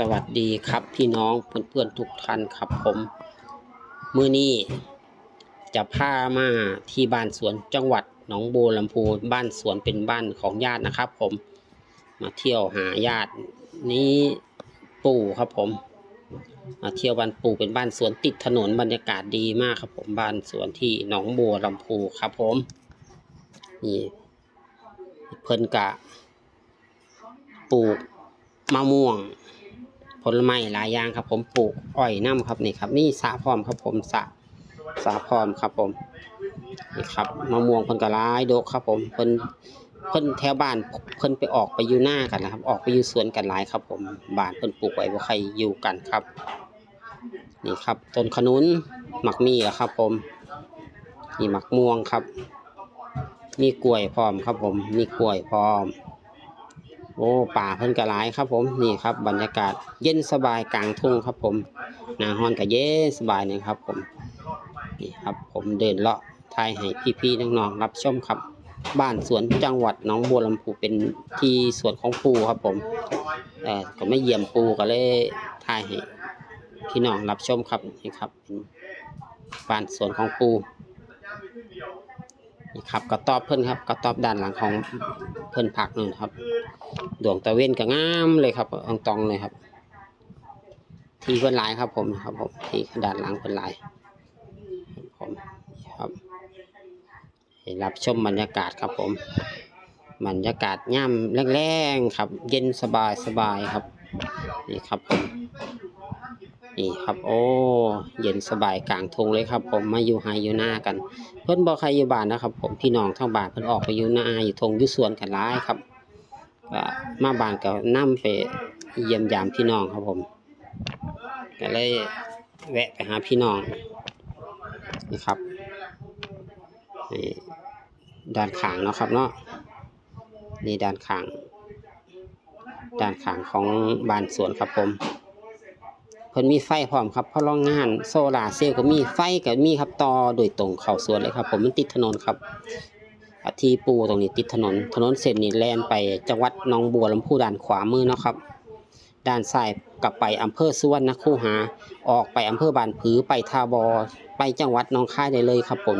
สวัสดีครับพี่น้องเพื่อนๆทุกท่านครับผมเมื้อนี้จะพามาที่บ้านสวนจังหวัดหนองบัวลำพูบ้านสวนเป็นบ้านของญาตินะครับ ผมมาเที่ยวหาญาตินี้ปู่ครับผม มาเที่ยวบ้านปู่เป็นบ้านสวนติดถนนบรรยากาศดีมากครับผมบ้านสวนที่หนองบัวลำพูครับผมนี่เพิ่นกะปลูกมะม่วง ลไม้หลายอย่างครับผมปลูกอ้อยน้ำครับนี่ครับนี่สาพร้อมครับผมสาสาพร้อมครับผมนี่ครับมะม่วงเพิ่นก็หลายโดกครับผมเพิ่นเพิ่นแถวบ้านเพิ่นไปออกไปอยู่หน้ากันนะครับ ออกไปอยู่สวนกันหลายครับ ผมบ้านเพิ่นปลูกไว้บ่ใครอยู่กันครับ นี่ครับต้นขนุนหมักมีอะครับ ผมนี่หมักม่วงครับ มีกล้วยพร้อมครับ ผมมีกล้วยพร้อม โอ้ป่าเพิ่นก็หลายครับผมนี่ครับ บรรยากาศเย็นสบายกลางทุ่งครับผมหนาฮอนก็เย็นสบายนี่ครับ ผมนี่ครับ ผมเดินเลาะทายให้พี่ๆน้องๆรับชมครับ บ้านสวนจังหวัดหนองบัวลำพูเป็นที่สวนของปูครับผมเอ่อก็ไม่เยี่ยมปูก็เลยทายให้พี่น้องรับชมครับนี่ครับบ้านสวนของปูนี่ครับกระตอบเพิ่นครับกระตอบด้านหลังของเพิ่นพักนู่นครับ ดวงตะเวนก็งามเลยครับอองตองเลยครับ ที่เพิ่นหลายครับผมครับผมที่ด้านหลังเพิ่นหลายครับผมครับรับชมบรรยากาศครับผมบรรยากาศย่ำแรงๆครับ เย็นสบายสบายครับ นี่ครับผมนี่ครับโอ้เย็นสบายกลางทงเลยครับ ผมมาอยู่ไฮอยู่หน้ากัน เพิ่อนบ่ใครอยู่บ้านนะครับ ผมพี่น้องทั้งบ้านเพิ่นออกไปอยู่หน้าอยู่ทงอยู่สวนกันหลายครับ ก็มาบ้านก็นำไปเยี่ยมยามพี่น้องครับผมก็เลยแวะไปหาพี่น้องนี่ครับนี่ด้านขางเนาะครับเนาะนี่ด้านขาง ด้านขางของบ้านสวนครับผมเพิ่นมีไฟพร้อมครับเพราะโรงงานโซลาเซลล์ก็มีไฟก็มีครับต่อโดยตรงเข้าสวนเลยครับ ผมมันติดถนนครับ ที่ปูตรงนี้ติดถนน ถนนเส้นนี้แล่นไปจังหวัดหนองบัวลำพูด้านขวามือเนาะครับ ด้านซ้ายกลับไปอำเภอสุวรรณคูหา ออกไปอำเภอบานผือไปทาบอ ไปจังหวัดหนองคายได้เลยครับผม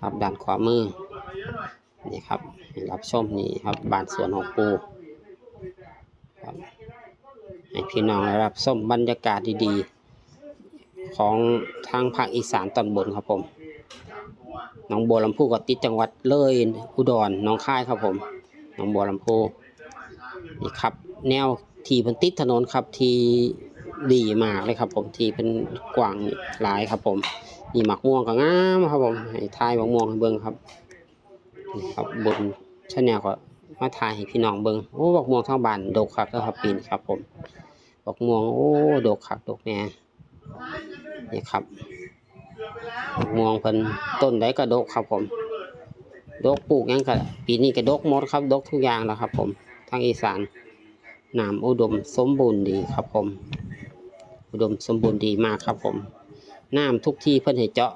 ครับด้านขวามือนี่ครับรับชมนี่ครับบ้านสวนของปูครับให้พี่น้องได้รับชมบรรยากาศดีๆ ของทางภาคอีสานตอนบนครับผม หนองบัวลำพูก็ติดจังหวัดเลยอุดรหนองคายครับผมหนองบัวลำพูนี่ครับ แนวที่เพิ่นติดถนนครับที่ดีมากเลยครับ ผมที่เป็นกว้างหลายครับ ผมนี่หมักม่วงก็งามครับ ผมให้ทายหมักม่วงให้เบิ่งครับนี่ครับบนชาแนลก็มาทายให้พี่น้องเบิ่งโอ้บักม่วงทั้งบ้านดกคักแล้วครับปีนครับ ผมบักม่วงโอ้ดกคักดกแน่นี่ครับ มองเพิ่นต้นใดก็ดกครับผม ดกปลูกยังก็ปีนี้ก็ดกหมดครับ ดกทุกอย่างแล้วครับ ผมทางอีสานน้ำอุดมสมบูรณ์ดีครับผม อุดมสมบูรณ์ดีมากครับผมน้ำทุกที่เพิ่นให้เจาะ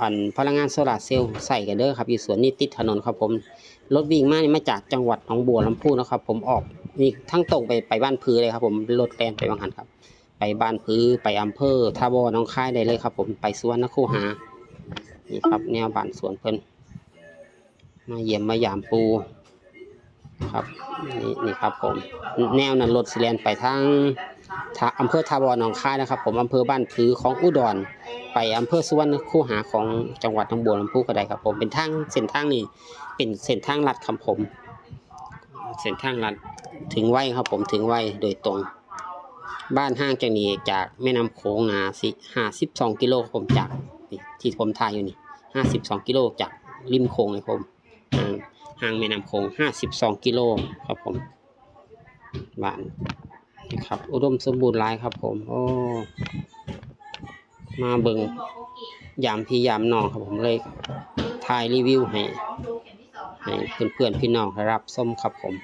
อันพลังงานโซลาร์เซลล์ใส่กันเด้อครับอยู่สวนนี่ติดถนนครับผมรถวิ่งมานี่มาจากจังหวัดหนองบัวลำพูนะครับ ผมออกนี่ทั้งตรงไปไปบ้านพือเลยครับ ผมรถแลนไปบางหันครับ ไปบ้านพือไปอำเภอท่าบ่อหน้องคายได้เลยครับ ผมไปสวนนคูหา นี่ครับแนวบ้านสวนเพิ่นมาเยี่ยมมายามปูครับนี่นี่ครับผมแนวนั้นรถสิแลนไปทางทางอำเภอท่าบ่อหนองคายนะครับ ผมอำเภอบ้านพือของอุดร ไปอำเภอสุวรรณคูหาของจังหวัดหนองบัวลำพูก็ได้ครับ ผมเป็นทางเส้นทางนี้เป็นเส้นทางลัดครับผม เส้นทางลัดถึงไวครับผมถึงไวโดยตรง บ้านห้างจากนี้จากแม่น้ำโขงนะสิห้าสิบสองกิโลครับผมจากที่ผมถ่ายอยู่นี่ห้าสิบสองกิโลจากริมโขงเลยครับผมห่างห่างแม่น้ำโขงห้าสิบสองกิโลครับผมบ้านนะครับอุดมสมบูรณ์หลายครับ ผมโอ้มาเบิงยามพี่ยามน้องครับผมเลยถ่ายรีวิวให้ให้เพื่อนๆพี่น้องได้รับส้มครับผม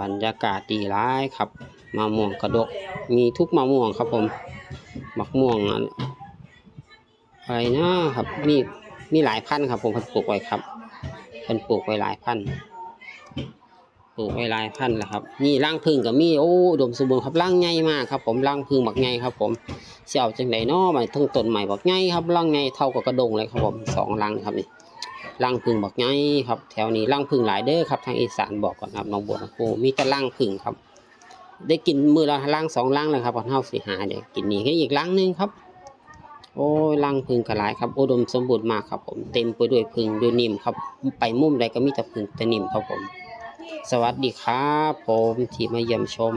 บรรยากาศดีร้ายครับ มะม่วงกระดก มีทุกมะม่วงครับผมมะม่วงอะไรนะครับมีมีหลายพันธุ์ครับ ผมเพิ่นปลูกไว้ครับเพิ่นปลูกไว้หลายพันธุ์ปลูกไว้หลายพันธุ์แล้วครับนี่รังผึ้งก็มีโอ้ดมสมบูรณ์ครับรังใหญ่มากครับ ผมรังผึ้งบักใหญ่ครับ ผมเสิเอาจังไดน้อมาทั้งต้นใหม่บักใหญ่ครับรังใหญ่เท่ากับกระดงเลยครับผมสองรังครับนี่รังผึ้งบักใหญ่ครับ แถวนี้รังผึ้งหลายเด้อครับทางอีสานบอกก่อนครับน้องบัวลำพูมีแต่รังผึ้งครับ ได้กินมือละรังสองล้างเลยครับพอเท่าสิหาเดี๋ยวกินนี่ก็อีกล้างหนึงครับ โอ้ล้างพึ่งกระไรครับอุดมสมบูรณ์มากครับ ผมเต็มไปด้วยพึ่งด้วยนิ่มครับ ไปมุมใดก็มีแต่พึ่งแต่นิ่มครับผม สวัสดีครับ ผมที่มาเยี่ยมชม